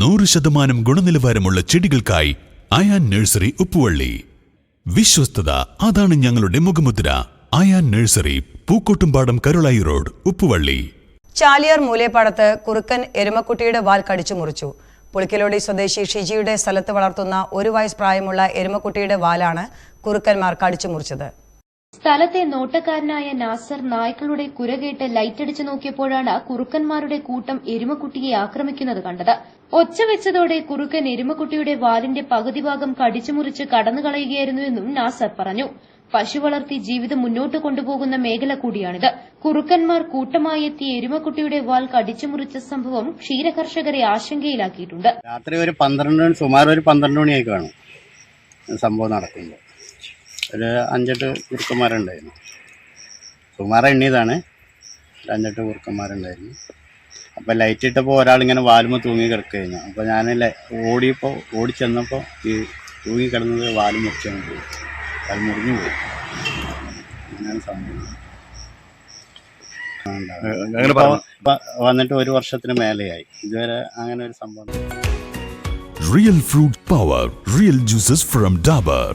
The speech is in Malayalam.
നൂറ് ശതമാനം ഗുണനിലവാരമുള്ള ചെടികൾക്കായി അയാൻ നഴ്സറി ഉപ്പുവള്ളി. വിശ്വസ്തത അതാണ് ഞങ്ങളുടെ മുഖമുദ്ര. Ayan nursery Pookkottumpadam Karulayi road Uppuvalli. Chaliyar മൂലേപ്പാടത്ത് കുറുക്കൻ എരുമക്കുട്ടിയുടെ വാൽ കടിച്ചു മുറിച്ചു. പുളിക്കലോടി സ്വദേശി ഷിജിയുടെ സ്ഥലത്ത് വളർത്തുന്ന ഒരു വയസ്സ് പ്രായമുള്ള എരുമക്കുട്ടിയുടെ വാലാണ് കുറുക്കന്മാർ കടിച്ചു മുറിച്ചത്. സ്ഥലത്തെ നോട്ടക്കാരനായ നാസർ നായ്ക്കളുടെ കുരകേട്ട് ലൈറ്റടിച്ചു നോക്കിയപ്പോഴാണ് കുറുക്കന്മാരുടെ കൂട്ടം എരുമക്കുട്ടിയെ ആക്രമിക്കുന്നത് കണ്ടത്. ഒച്ച വെച്ചതോടെ കുറുക്കൻ എരുമക്കുട്ടിയുടെ വാലിന്റെ പകുതി ഭാഗം കടിച്ചുമുറിച്ച് കടന്നുകളയുകയായിരുന്നുവെന്നും നാസർ പറഞ്ഞു. പശു വളർത്തി ജീവിതം മുന്നോട്ട് കൊണ്ടുപോകുന്ന മേഖല കൂടിയാണിത്. കുറുക്കന്മാർ കൂട്ടമായി എത്തി എരുമക്കുട്ടിയുടെ വാൽ കടിച്ചുമുറിച്ച സംഭവം ക്ഷീരകർഷകരെ ആശങ്കയിലാക്കിയിട്ടുണ്ട്. രാത്രി ഒരു പന്ത്രണ്ട് സുമാർ ഒരു പന്ത്രണ്ട് മണിയായി കാണും. സംഭവം നടക്കുമ്പോൾ. ഒരു അഞ്ചെട്ട് കുറുക്കന്മാരുണ്ടായിരുന്നു. കുറുക്കന്മാരെ എണ്ണിയതാണ്. ഒരു അഞ്ചെട്ട് കുറുക്കന്മാരുണ്ടായിരുന്നു. അപ്പോൾ ലൈറ്റ് ഇട്ടപ്പോൾ ഒരാളിങ്ങനെ വാലുമ്പോൾ തൂങ്ങി കിടക്കുകയായിരുന്നു. അപ്പോൾ ഞാൻ ഓടിയപ്പോൾ ഓടി ചെന്നപ്പോൾ ഈ തൂങ്ങി കിടന്നത് വാൽ മുറിച്ചാണ് പോയി. വാൽ മുറിഞ്ഞു പോയി. അങ്ങനെയാണ് സംഭവം. വന്നിട്ട് ഒരു വർഷത്തിന് മേലെയായി. ഇതുവരെ അങ്ങനെ ഒരു സംഭവം real fruit power real juices from Dabur